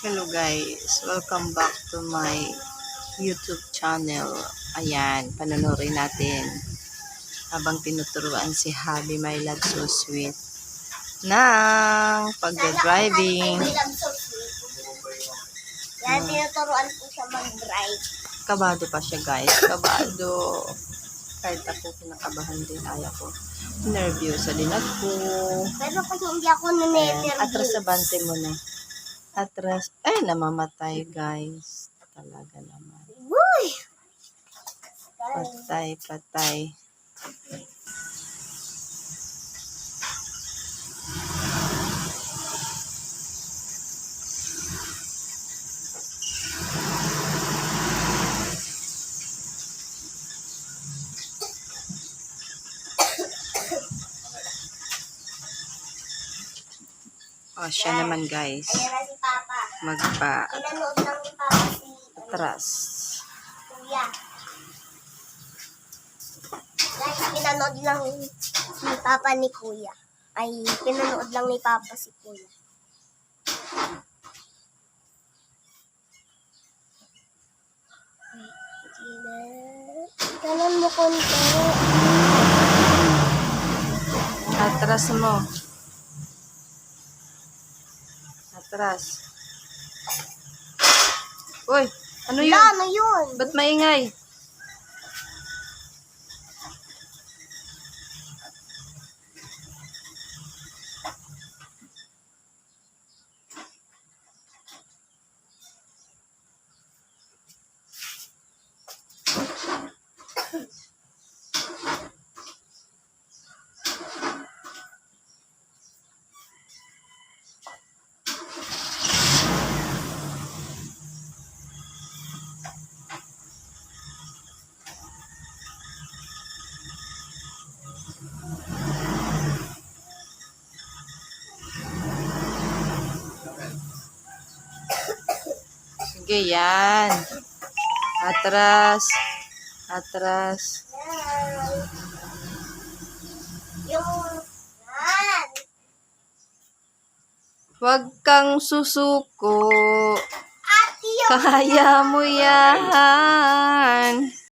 Hello guys, welcome back to my YouTube channel. Ayan, panonorin natin habang tinuturuan si Habi My Love So Sweet ng pagda-driving. Yan, tinuturuan ko siya mag-drive. Kabado pa siya guys, kabado. Kahit ako kinakabahan din, ayaw ko. Nervyosa din ako. Pero kung hindi ako nanether Atras sa bante mo na. Atras. Ay, namamatay guys. Talaga naman. Uy! Patay, patay. Oh, siya naman guys. Ayan na si Papa. Magpa Pinanood lang ni Papa si atras. Kuya. Guys, pinanood lang si Papa ni Kuya. Ay, pinanood lang ni Papa si Kuya. Ganon mo konti. Atras mo. Atras. Uy, ano yun? Ano yun? Ba't maingay? Sige, yan. Atras. Atras. Huwag kang susuko. Kaya mo yan.